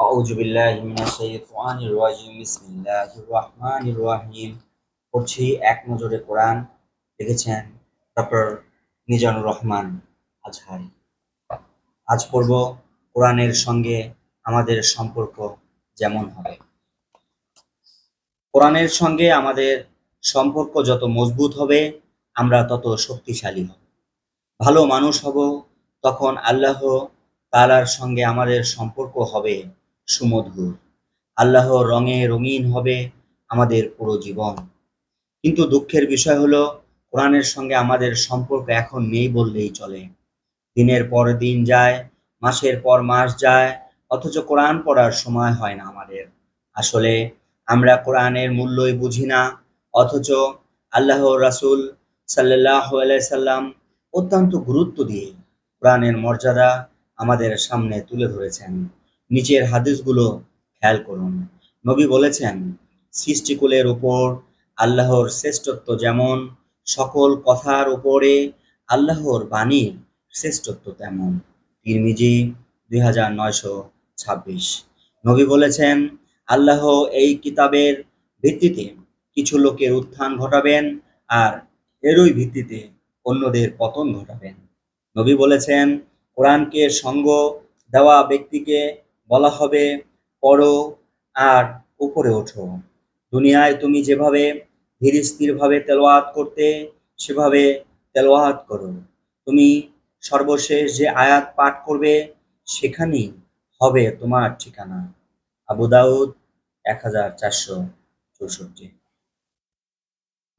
أعوذ بالله من الشيطان الرجيم بسم الله الرحمن الرحيم পড়ছি এক নজরে কোরআন লিখেছেন ডক্টর মিজানুর রহমান আজহারি আজ পড়ব কোরআনের সঙ্গে আমাদের সম্পর্ক যেমন হবে কোরআনের সঙ্গে আমাদের সম্পর্ক যত মজবুত হবে আমরা তত শক্তিশালী হব ভালো মানুষ হব তখন আল্লাহ তাআলার সঙ্গে আমাদের সম্পর্ক হবে সুমধুর। আল্লাহ রঙে রঙিন হবে আমাদের পুরো জীবন। কিন্তু দুঃখের বিষয় হলো, কোরআনের সঙ্গে আমাদের সম্পর্ক এখন নেই বললেই চলে। দিনের পর দিন যায়, মাসের পর মাস যায়, অথচ কোরআন পড়ার সময় হয় না আমাদের। আসলে আমরা কোরআনের মূল্যই বুঝি না, অথচ আল্লাহ রাসূল সাল্লাহ সাল্লাম অত্যন্ত গুরুত্ব দিয়ে কোরআনের মর্যাদা আমাদের সামনে তুলে ধরেছেন। নিচের হাদিসগুলো খেয়াল করুন। নবী বলেছেন, সৃষ্টিকুলের উপর আল্লাহর শ্রেষ্ঠত্ব যেমন, সকল কথার উপরে আল্লাহর বাণীর শ্রেষ্ঠত্ব তেমন। তিরমিজি দুই হাজার নয়শো ছাব্বিশ। নবী বলেছেন, আল্লাহ এই কিতাবের ভিত্তিতে কিছু লোকের উত্থান ঘটাবেন আর এরই ভিত্তিতে অন্যদের পতন ঘটাবেন। নবী বলেছেন, কোরআনকে সঙ্গ দেওয়া ব্যক্তিকে বলা হবে, পড়ো আর উপরে ওঠো। দুনিয়ায় তুমি যেভাবে ধীর স্থিরভাবে তেলাওয়াত করতে, সেভাবে তেলাওয়াত করো। তুমি সর্বশেষ যে আয়াত পাঠ করবে, সেখানেই হবে তোমার ঠিকানা। আবু দাউদ এক হাজার চারশো চৌষট্টি।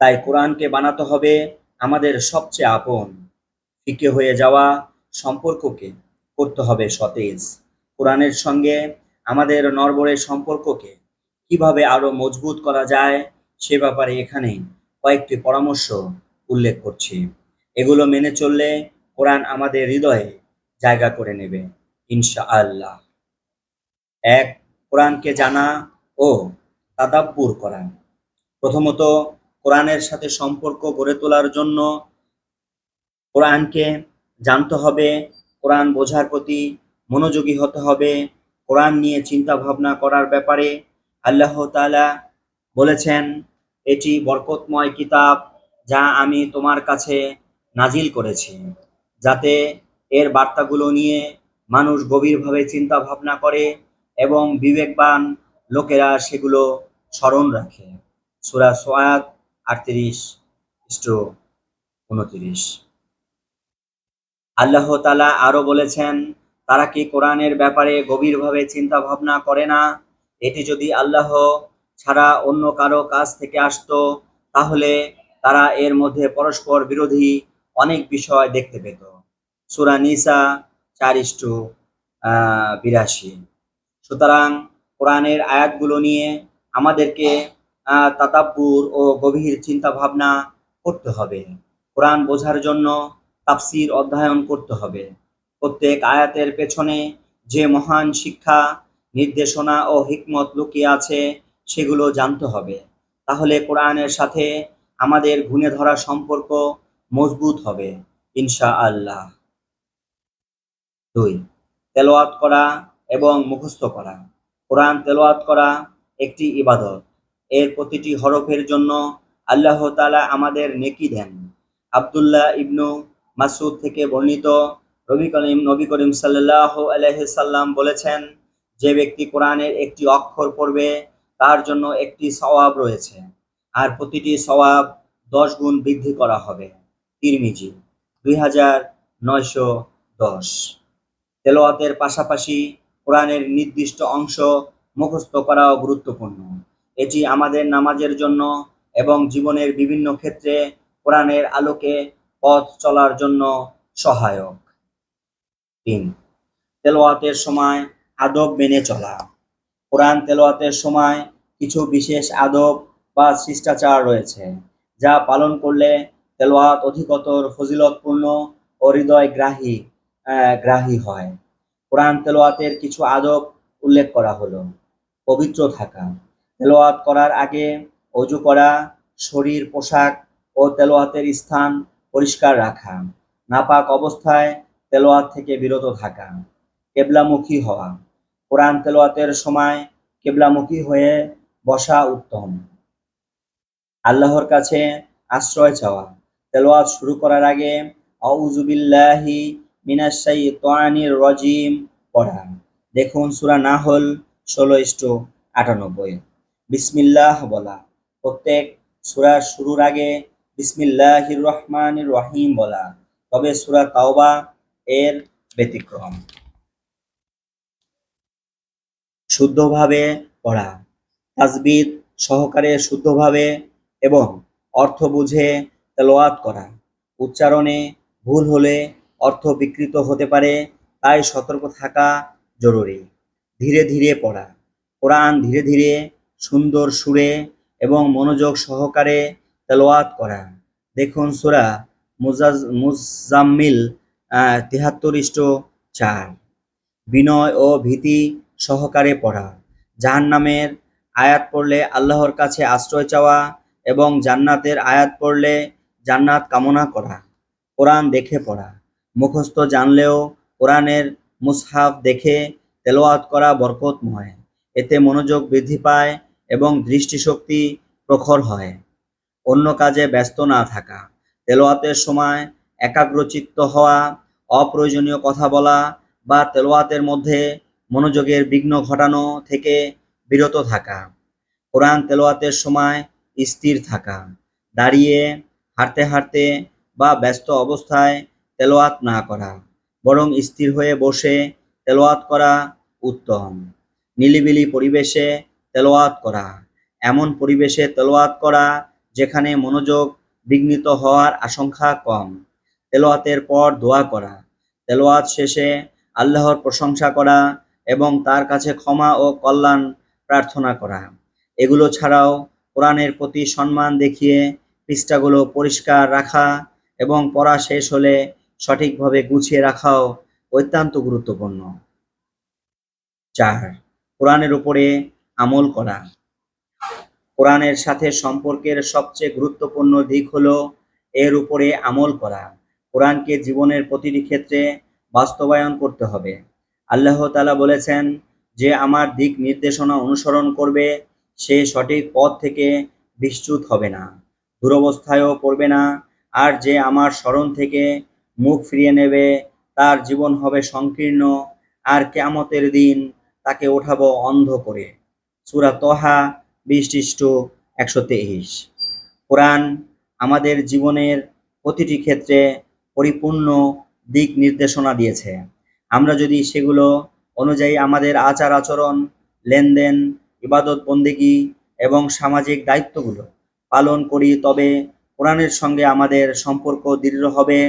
তাই কোরআনকে বানাতে হবে আমাদের সবচেয়ে আপন। ফিকে হয়ে যাওয়া সম্পর্ককে করতে হবে সতেজ। কোরআনের সঙ্গে আমাদের নরবরের সম্পর্ককে কীভাবে আরও মজবুত করা যায় সে ব্যাপারে এখানে কয়েকটি পরামর্শ উল্লেখ করছি। এগুলো মেনে চললে কোরআন আমাদের হৃদয়ে জায়গা করে নেবে ইনশা আল্লাহ এক, কোরআনকে জানা ও তাদাব্বুর করা। প্রথমত, কোরআনের সাথে সম্পর্ক গড়ে তোলার জন্য কোরআনকে জানতে হবে, কোরআন বোঝার প্রতি মনোযোগী হতে হবে। কোরআন নিয়ে চিন্তা ভাবনা করার ব্যাপারে আল্লাহ তাআলা বলেছেন, এটি বরকতময় কিতাব যা আমি তোমার কাছে নাজিল করেছি। যাতে এর বার্তাগুলো নিয়ে মানুষ গভীরভাবে চিন্তা ভাবনা করে এবং বিবেকবান লোকেরা সেগুলো স্মরণ রাখে। সূরা সোয়াদ আটত্রিশ স্ট্রো উনত্রিশ। আল্লাহ তাআলা আরও বলেছেন তারা কি কোরআনের ব্যাপারে গভীরভাবে চিন্তা ভাবনা করে না? এটি যদি আল্লাহ ছাড়া অন্য কারও কাছ থেকে আসতো, তাহলে তারা এর মধ্যে পরস্পর বিরোধী অনেক বিষয় দেখতে পেত। সূরা নিসা চার ইস্টু বিরাশি। সুতরাং কোরআনের আয়াতগুলো নিয়ে আমাদেরকে তাতাব্বুর ও গভীর চিন্তা ভাবনা করতে হবে। কোরআন বোঝার জন্য তাফসির অধ্যয়ন করতে হবে। প্রত্যেক আয়াতের পেছনে যে মহান শিক্ষা, নির্দেশনা ও হিকমত লুকিয়ে আছে, সেগুলো জানতে হবে। তাহলে কোরআনের সাথে আমাদের গুণে ধরা সম্পর্ক মজবুত হবে ইনশা আল্লাহ দুই, তেলাওয়াত করা এবং মুখস্থ করা। কোরআন তেলাওয়াত করা একটি ইবাদত। এর প্রতিটি হরফের জন্য আল্লাহ তালা আমাদের নেকি দেন। আব্দুল্লাহ ইবনু মাসুদ থেকে বর্ণিত নবী করিম নবী করিম সাল্লাল্লাহু আলাইহি সাল্লাম বলেছেন, যে ব্যক্তি কোরআনের একটি অক্ষর পড়বে, তার জন্য একটি সওয়াব রয়েছে। আর প্রতিটি সওয়াব দশ গুণ বৃদ্ধি করা হবে। তিরমিজি, দুই হাজার নয়শো দশ। তেলাওয়াতের পাশাপাশি কোরআনের নির্দিষ্ট অংশ মুখস্থ করাও গুরুত্বপূর্ণ। এটি আমাদের নামাজের জন্য এবং জীবনের বিভিন্ন ক্ষেত্রে কোরআনের আলোকে পথ চলার জন্য সহায়ক। তিন তেলাওয়াতের সময় আদব মেনে চলা। কোরআন তেলোয়াতের সময় কিছু বিশেষ আদব বা শিষ্টাচার রয়েছে যা পালন করলে তেলোয়াত অধিকতর ফজিলতপূর্ণ ও হৃদয় গ্রাহী আহ, গ্রাহী হয়। কোরআন তেলোয়াতের কিছু আদব উল্লেখ করা হলো। পবিত্র থাকা তেলোয়াত করার আগে অজু করা শরীর পোশাক ও তেলোয়াতের স্থান পরিষ্কার রাখা নাপাক অবস্থায় তেলাওয়াত থেকে বিরত থাকা, কেবলামুখী হওয়া। কোরআন তেলোয়াতের সময় কেবলামুখী হয়ে বসা উত্তম। আল্লাহর কাছে আশ্রয় চাওয়া। তেলোয়াত শুরু করার আগে আউযুবিল্লাহি মিনাশ শাইতানির রজিম পড়া। দেখুন সূরা নাহল ষোলো ইস্টু আটানব্বই। বিসমিল্লাহ বলা। প্রত্যেক সূরার শুরুর আগে বিসমিল্লাহির রহমানির রহিম বলা। তবে সুরা তাওবা এর ব্যতিক্রম। শুদ্ধভাবে পড়া তাজবিদ সহকারে শুদ্ধভাবে এবং অর্থ বুঝে তেলাওয়াত করা, উচ্চারণে ভুল হলে অর্থ বিকৃত হতে পারে, তাই সতর্ক থাকা জরুরি। ধীরে ধীরে পড়া, কোরআন ধীরে ধীরে সুন্দর সুরে এবং মনোযোগ সহকারে তেলাওয়াত করা। দেখুন সূরা মুজাজ, মুজাম্মিল তিহাত্তর ইষ্ট চার বিনয় ও ভীতি সহকারে পড়া। জাহান্নামের আয়াত পড়লে আল্লাহর কাছে আশ্রয় চাওয়া এবং জান্নাতের আয়াত পড়লে জান্নাত কামনা করা। কোরআন দেখে পড়া। মুখস্থ জানলেও কোরআনের মুসহাফ দেখে তেলাওয়াত করা বরকতময়। এতে মনোযোগ বৃদ্ধি পায় এবং দৃষ্টিশক্তি প্রখর হয়। অন্য কাজে ব্যস্ত না থাকা। তেলাওয়াতের সময় একাগ্রচিত্ত হওয়া অপ্রয়োজনীয় কথা বলা বা তেলাওয়াতের মধ্যে মনোযোগের বিঘ্ন ঘটানো থেকে বিরত থাকা, কোরআন তেলাওয়াতের সময় স্থির থাকা, দাঁড়িয়ে হাঁটতে হাঁটতে বা ব্যস্ত অবস্থায় তেলাওয়াত না করা, বরং স্থির হয়ে বসে তেলাওয়াত করা উত্তম। নিলিবিলি পরিবেশে তেলাওয়াত করা, এমন পরিবেশে তেলাওয়াত করা যেখানে মনোযোগ বিঘ্নিত হওয়ার আশঙ্কা কম। তেলাওয়াতের পর দোয়া করা তেলাওয়াত শেষে আল্লাহর প্রশংসা করা এবং তার কাছে ক্ষমা ও কল্যাণ প্রার্থনা করা। এগুলো ছাড়াও কোরআনের প্রতি সম্মান দেখিয়ে পৃষ্ঠাগুলো পরিষ্কার রাখা এবং পড়া শেষ হলে সঠিকভাবে গুছিয়ে রাখাও অত্যন্ত গুরুত্বপূর্ণ। চার, কোরআনের উপরে আমল করা। কোরআনের সাথে সম্পর্কের সবচেয়ে গুরুত্বপূর্ণ দিক হলো এর উপরে আমল করা। কোরআনকে জীবনের প্রতিটি ক্ষেত্রে বাস্তবায়ন করতে হবে। আল্লাহ তাআলা বলেছেন, যে আমার দিক নির্দেশনা অনুসরণ করবে, সে সঠিক পথ থেকে বিচ্যুত হবে না, দুরবস্থায়ও পড়বে না, আর যে আমার স্মরণ থেকে মুখ ফিরিয়ে নেবে, তার জীবন হবে সংকীর্ণ, আর কেয়ামতের দিন তাকে ওঠাবো অন্ধ করে। সূরা তহা, বিশ ইষ্ট একশো তেইশ। কোরআন আমাদের জীবনের প্রতিটি ক্ষেত্রে পরিপূর্ণ দিক নির্দেশনা দিয়েছে। আমরা যদি সেগুলো অনুযায়ী আমাদের আচার আচরণ, লেনদেন, ইবাদত বন্দেগী এবং সামাজিক দায়িত্বগুলো পালন করি, তবে কোরআনের সঙ্গে আমাদের সম্পর্ক দৃঢ় হবে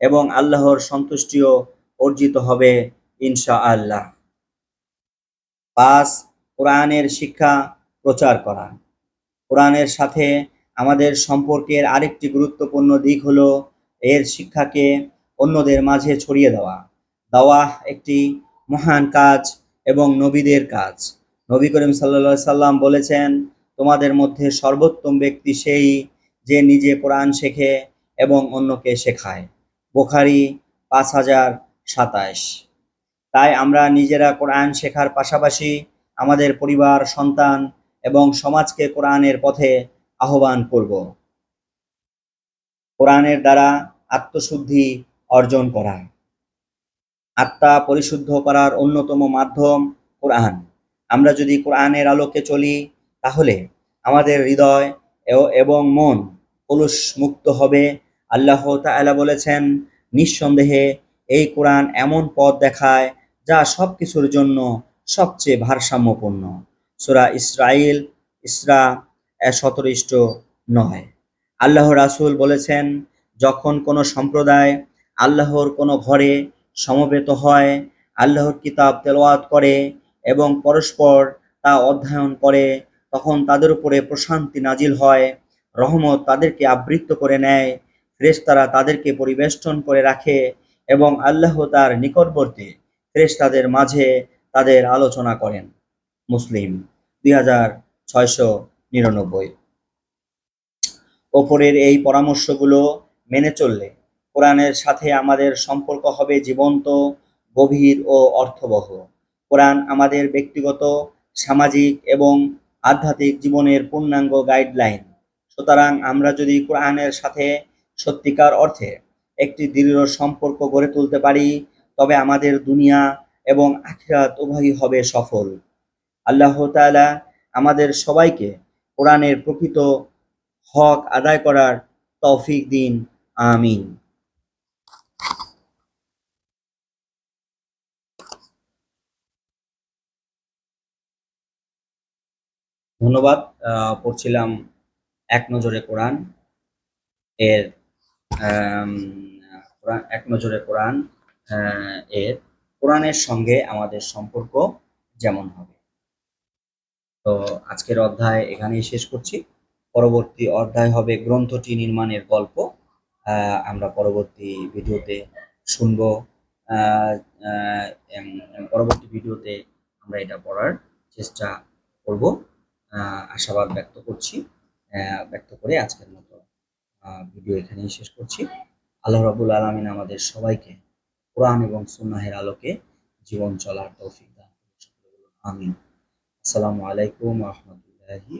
এবং আল্লাহর সন্তুষ্টিও অর্জিত হবে ইনশা আল্লাহ পাঁচ, কোরআনের শিক্ষা প্রচার করা। কোরআনের সাথে আমাদের সম্পর্কের আরেকটি গুরুত্বপূর্ণ দিক হলো এর শিক্ষাকে অন্যদের মাঝে ছড়িয়ে দেওয়া। দাওয়া একটি মহান কাজ এবং নবীদের কাজ। নবী করিম সাল্লা সাল্লাম বলেছেন, তোমাদের মধ্যে সর্বোত্তম ব্যক্তি সেই যে নিজে কোরআন শেখে এবং অন্যকে শেখায়। বোখারি পাঁচ হাজার সাতাশ তাই আমরা নিজেরা কোরআন শেখার পাশাপাশি আমাদের পরিবার, সন্তান এবং সমাজকে কোরআনের পথে আহ্বান করব। কোরআনের দ্বারা আত্মশুদ্ধি অর্জন করা। আত্মা পরিশুদ্ধ করার অন্যতম মাধ্যম কোরআন। আমরা যদি কোরআনের আলোকে চলি, তাহলে আমাদের হৃদয় এবং মন কলুষ মুক্ত হবে। আল্লাহ তাআলা বলেছেন, নিঃসন্দেহে এই কোরআন এমন পথ দেখায় যা সব কিছুর জন্য সবচেয়ে ভারসাম্যপূর্ণ। সূরা ইসরাইল ইসরা সতেরো ইষ্ট নয়। আল্লাহ রাসূল বলেছেন যখন কোনো সম্প্রদায় আল্লাহর কোনো ঘরে সমবেত হয়, আল্লাহর কিতাব তেলাওয়াত করে এবং পরস্পর তা অধ্যয়ন করে, তখন তাদের উপরে প্রশান্তি নাজিল হয়, রহমত তাদেরকে আবৃত্ত করে নেয়, ফেরেশতারা তাদেরকে পরিবেষ্টন করে রাখে এবং আল্লাহ তার নিকটবর্তী ফেরেশতাদের মাঝে তাদের আলোচনা করেন। মুসলিম, দুই হাজার ছয়শো নিরানব্বই। ওপরের এই পরামর্শগুলো মেনে চললে। কোরআনের সাথে আমাদের সম্পর্ক হবে জীবন্ত, গভীর ও অর্থবহ। কোরআন আমাদের ব্যক্তিগত, সামাজিক এবং আধ্যাত্মিক জীবনের পূর্ণাঙ্গ গাইডলাইন সুতরাং আমরা যদি কোরআনের সাথে সত্যিকার অর্থে একটি দৃঢ় সম্পর্ক গড়ে তুলতে পারি, তবে আমাদের দুনিয়া এবং আখিরাত উভয়ই হবে সফল। আল্লাহ তাআলা আমাদের সবাইকে কোরআনের প্রকৃত হক আদায় করার তৌফিক দিন। আমিন। ধন্যবাদ পড়ছিলাম এক নজরে কোরআন। এর এক নজরে কোরআন এর কোরআনের সঙ্গে আমাদের সম্পর্ক যেমন হবে। তো আজকের অধ্যায় এখানেই শেষ করছি। পরবর্তী অধ্যায় হবে গ্রন্থটি নির্মাণের গল্প। আমরা পরবর্তী ভিডিওতে শুনব। পরবর্তী ভিডিওতে আমরা এটা পড়ার চেষ্টা করব। আশাবাদ ব্যক্ত করছি। ব্যক্ত করে আজকের মতো ভিডিও এখানেই শেষ করছি। আল্লাহ রাবুল আলমিন আমাদের সবাইকে কোরআন এবং সুন্নাহের আলোকে জীবন চলার তৌফিক দান আমিন। আসসালামু আলাইকুম রহমতুল্লাহি